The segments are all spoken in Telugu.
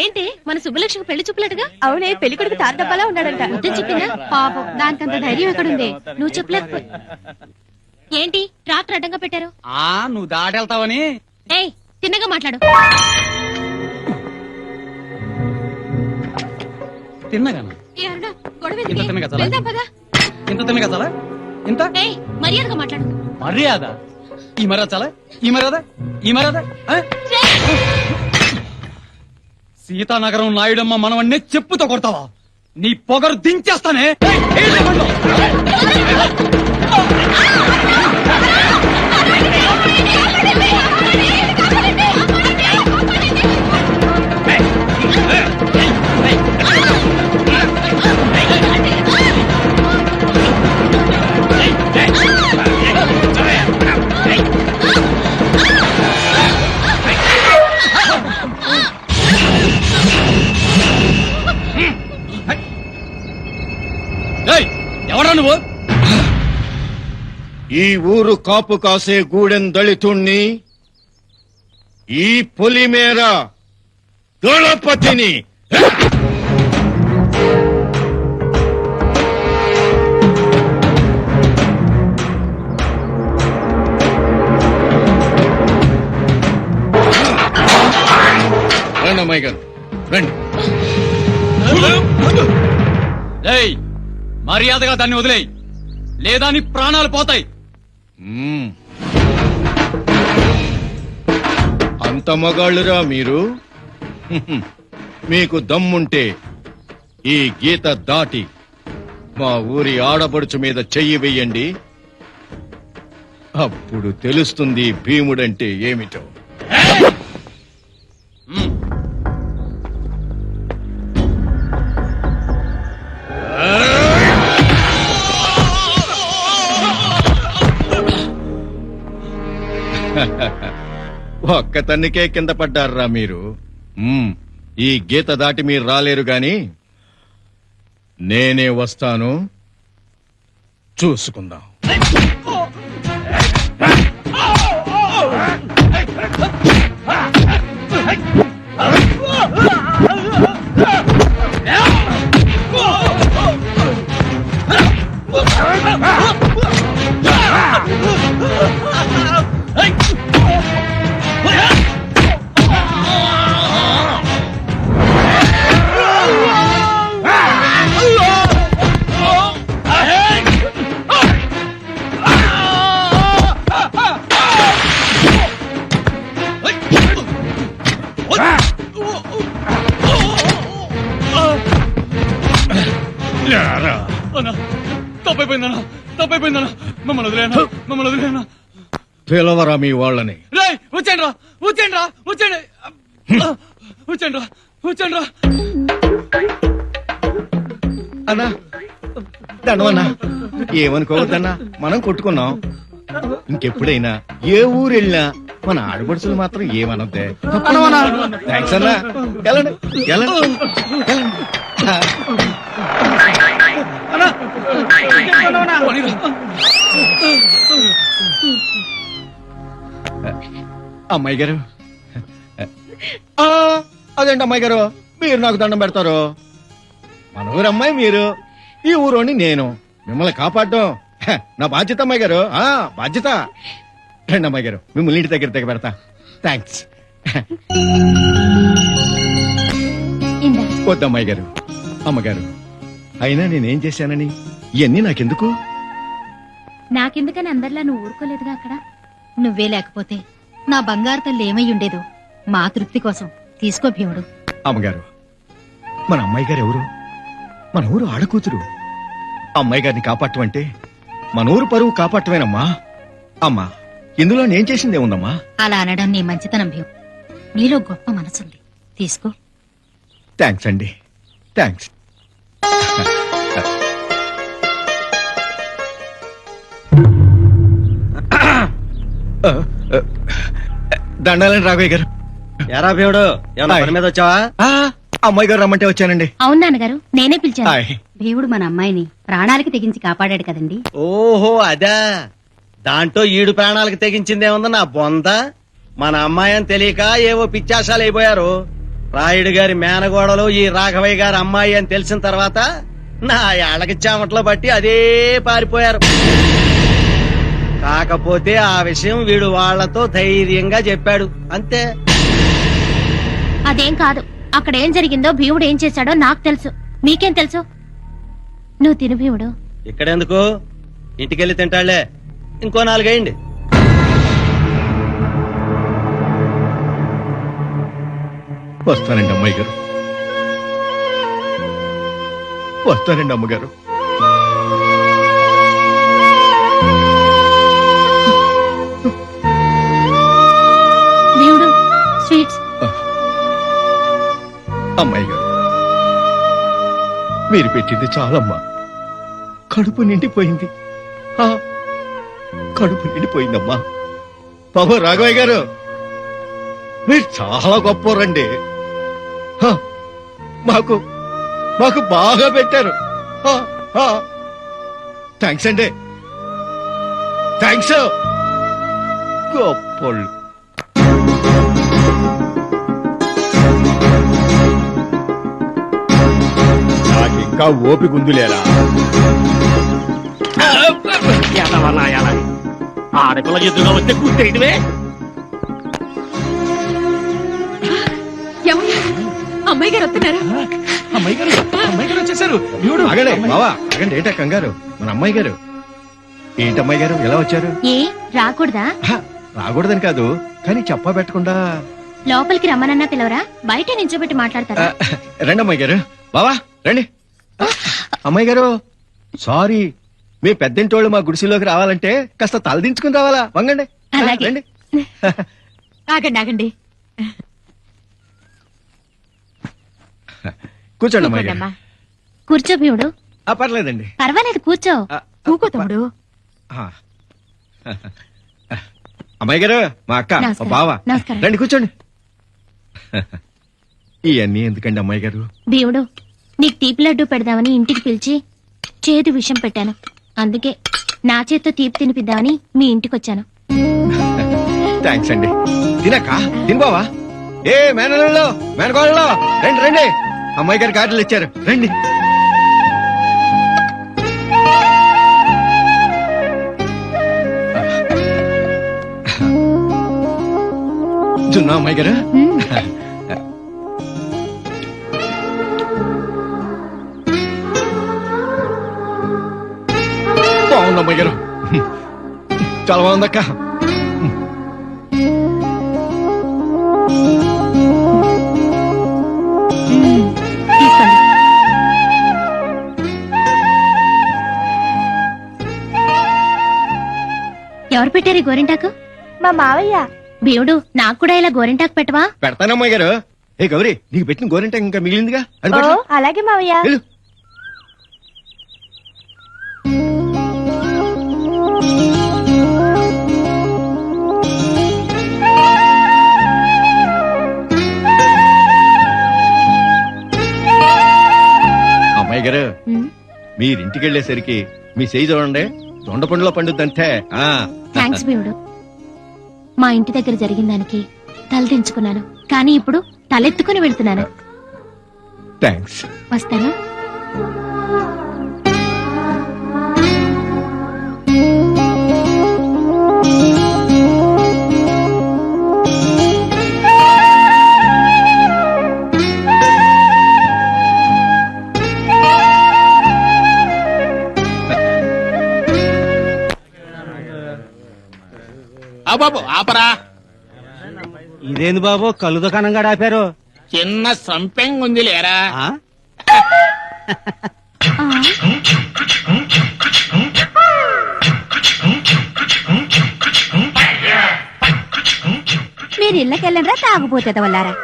ఏంటి? మన సుబ్బలక్ష్మి పెళ్ళి చూపులట్టుగా అవునే పెళ్ళి కొడుకు తారడబ్బాలా ఉన్నాడంట. వద్దని చెప్పిందా పాపం దానికంత ధైర్యం ఎక్కడుంది? నువ్వు చెప్పలేకపో ఏంటి? ట్రాక్టర్ అడ్డంగా పెట్టారు? ఆ నువ్వు దాటెళ్తావని. ఏయ్ తిన్నగా మాట్లాడు. తిన్నగాను? ఏ అరుణ, గొడవ ఇంత ఎందుకే? తిన్నగా చాలా? వెళ్దాం పదా. ఇంత తిన్నగా చాలా? ఇంత? ఏయ్ మర్యాదగా మాట్లాడు. మర్యాద? ఈ మర్యాద చాలా? ఈ మర్యాద? ఈ మర్యాద? ఆ? సీతానగరం నాయుడమ్మ మనవన్నే చెప్పుతో కొడతావా నీ పొగరు దించేస్తానే ఈ ఊరు కాపు కాసే గూడెం దళితుణ్ణి ఈ పొలిమేర దళపతిని. రండి అమ్మాయి గారు రండి. ఏయ్ మర్యాదగా దాన్ని వదిలేయ్. లేదా నీ ప్రాణాలు పోతాయి. అంత మగాళ్ళురా మీరు? మీకు దమ్ముంటే ఈ గీత దాటి మా ఊరి ఆడపడుచు మీద చెయ్యి వెయ్యండి. అప్పుడు తెలుస్తుంది భీముడంటే ఏమిటో. ఒక్క తన్నికే కింద పడ్డారా మీరు మ్మ్. ఈ గీత దాటి మీరు రాలేరు గాని నేనే వస్తాను చూసుకుందాం పిలవరా మీ వాళ్ళని. రా రా రా రా అన్నా దండవన్నా ఏమనుకోవద్దన్నా మనం కొట్టుకున్నాం. ఇంకెప్పుడైనా ఏ ఊరు వెళ్ళినా మన ఆడపడుచులు మాత్రం ఏమనొద్దే. థ్యాంక్స్ అన్నా. వెళ్ళండి వెళ్ళండి. అమ్మాయి గారు. ఆ, అదేంటి అమ్మాయి గారు? మీరు నాకు దండం పెడతారు. మన ఊరు అమ్మాయి మీరు. ఈ ఊరోని నేను. మిమ్మల్ని కాపాడడం. హ, నా బాధ్యత అమ్మాయి గారు. ఆ బాధ్యత. రండి అమ్మాయి గారు. మిమ్మల్ని ఇంటి దగ్గర దగ్గర పెడతా. థ్యాంక్స్ ఇందా. వద్దు అమ్మాయి గారు. అమ్మగారు. అయినా నేనేం చేశానని? ఇవన్నీ నాకెందుకు? నాకెందుకని అందరిలా నువ్వు ఊరుకోలేదుగా అక్కడ? నువ్వే లేకపోతే. నా బంగారు తల్లి ఏమై ఉండేదో మా తృప్తి కోసం తీసుకో భీముడు. అమ్మగారు మన అమ్మాయి గారు ఎవరు? మన ఊరు ఆడకూతురు. అమ్మాయి గారిని కాపాడటం అంటే మన ఊరు పరువు కాపాడటమేనమ్మా. అమ్మా ఇందులో నేను చేసిందే ఉందమ్మా అలా అనడం నీ మంచితనం భీము నీలో గొప్ప మనసుంది. తీసుకో. థ్యాంక్స్ అండి. థ్యాంక్స్ దండాలండి రాఘవయ్య గారు. ఎరా భీముడు ఏమన్నా హాయ్. పని మీద వచ్చావా? ఆ, అమ్మాయి గారు రమ్మంటే వచ్చానండి. అవును నాన్నగారు నేనే పిలిచాను. హాయ్. భీముడు మన అమ్మాయిని ప్రాణాలకి తెగించి కాపాడాడు కదండి. ఓహో అదా. దాంట్లో ఈడు ప్రాణాలకు తెగించిందేముంది నా బొంద. మన అమ్మాయి అని తెలియక ఏవో పిచ్చాశాలు అయిపోయారు. రాయుడు గారి మేనగోడలు ఈ రాఘవయ్య గారి అమ్మాయి అని తెలిసిన తర్వాత నా ఏళ్ళకి చెమట్లో బట్టి అదే పారిపోయారు. కాకపోతే ఆ విషయం వీడు వాళ్ళతో ధైర్యంగా చెప్పాడు. అంతే. అదేం కాదు. అక్కడ ఏం జరిగిందో భీముడు ఏం చేశాడో నాకు తెలుసు. మీకేం తెలుసు? నువ్వు తిను భీముడు. ఇక్కడెందుకు? ఇంటికెళ్ళి తింటాళ్ళే. ఇంకో నాలుగేయండి. వస్తానండి అమ్మాయి గారు. వస్తానండి అమ్మగారు. అమ్మాయి గారు మీరు పెట్టింది చాలమ్మా. కడుపు నిండిపోయింది. కడుపు నిండిపోయిందమ్మా. బాబు రాఘవయ్య గారు మీరు చాలా గొప్పవారండి. హ, మాకు మాకు బాగా పెట్టారు. థ్యాంక్స్ అండి. థ్యాంక్స్ గొప్పళ్ళు ఇంకా ఓపిక ఉందిలేరా ఆడపిల్ల ఎదురుగా వస్తే కూర్చేయటమే అమ్మాయి గారు వస్తున్నారు అమ్మాయి గారు అమ్మాయి గారు వచ్చేసారు దేవుడు అగడే బావా అగండి ఏంటా కంగారు? మన అమ్మాయి గారు. ఏంటి అమ్మాయి గారు? ఎలా వచ్చారు? ఏ రాకూడదా? రాకూడదని కాదు కానీ చెప్పా పెట్టకుండా. లోపలికి రమ్మనన్నా పిలవరా? బయట నించోబెట్టి మాట్లాడతారా? రండి అమ్మాయి గారు. బావా రండి. అమ్మాయి గారు సారీ. మీ పెద్దింటోళ్ళు మా గుడిసెలోకి రావాలంటే కాస్త తలదించుకుని రావాలా? వంగండి. అలాగే. రండి. ఆగండి ఆగండి. కూర్చోండి అమ్మాయి గారు. కూర్చో భీముడు. ఆ, పర్లేదండి. పర్వాలేదు కూర్చో. ఆ, కూకో తమ్ముడు. ఆ. అమ్మాయి గారు మా అక్క మా నమస్కారం. బావ. నమస్కారం. రండి కూర్చోండి. ఇవన్నీ ఎందుకండి అమ్మాయి గారు? భీముడు నీకు తీపి లడ్డు పెడదామని ఇంటికి పిలిచి చేదు విషం పెట్టాను. అందుకే నా చేత్తో తీపి తినిపిద్దామని మీ ఇంటికి వచ్చాను. థ్యాంక్స్ అండి. తినక్క తిను బావా ఏ మేనల్లో మేనకోళ్ళలో రండి రండి. అమ్మాయి గారు కార్డులు ఇచ్చారు. రండి. జున్నా అమ్మాయి గారు. చాలా బాగుందక్క ఎవరు పెట్టారు ఈ గోరింటాకు? మా మావయ్య. భీముడు నాకు కూడా ఇలా గోరింటాకు పెట్టవా? పెడతాను అమ్మాయి గారు. ఏ గౌరీ నీకు పెట్టిన గోరింట ఇంకా మిగిలిందిగా? అది ఓ పట్టు. అలాగే మావయ్య. వెళ్ళు. మీరింటికి వెళ్ళేసరికి మీ చేయి చూడండి. దొండ పండులో పండుద్దంటే ఆ. థ్యాంక్స్ భీముడు. మా ఇంటి దగ్గర జరిగిన దానికి తలదించుకున్నాను కానీ ఇప్పుడు తలెత్తుకుని వెళ్తున్నాను. థ్యాంక్స్ వస్తాను బాబు ఆపరా. ఇదేంది బాబు? కళ్ళు దుకాణంగా ఆపారు. చిన్న సంపెంగ్ ఉంది లేరా? ఆ, మీరు ఇళ్ళకెళ్ళండ్రా తాగుపోతే వల్లారా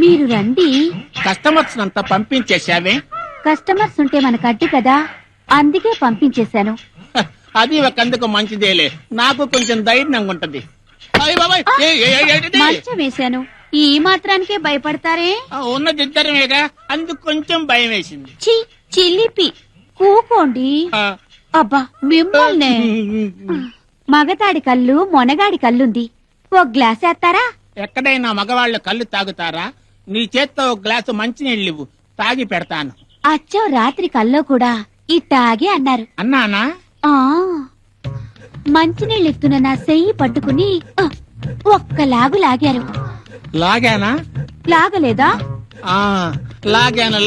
మీరు రండి. కస్టమర్స్ అంతా పంపించేశావే? కస్టమర్స్ ఉంటే మనకు అడ్డు కదా. అందుకే పంపించేశాను. అది ఒక అందుకు మంచిదేలే. నాకు కొంచెం ధైర్యంగా ఉంటది. వేశాను. ఈ మాత్రానికే భయపడతారే? ఆ, ఉన్నది అందుకు కొంచెం భయం వేసింది. చిల్లిపి కూకోండి. అబ్బా మిమ్మల్నే. మగతాడి కళ్ళు మొనగాడి కళ్ళుంది. ఓ గ్లాస్ వేస్తారా? ఎక్కడైనా మగవాళ్ళు కళ్ళు తాగుతారా? నీ చేత్తో ఒక గ్లాసు మంచినీళ్ళు ఇవ్వు. తాగి పెడతాను. అచ్చో రాత్రి కల్లో కూడా ఇట్టాగే అన్నారు. అన్నానా? ఆ. మంచినీళ్ళెత్తున నా సెయ్యి పట్టుకుని ఒక్క లాగు లాగారు. లాగానా? లాగలేదా? లాగాను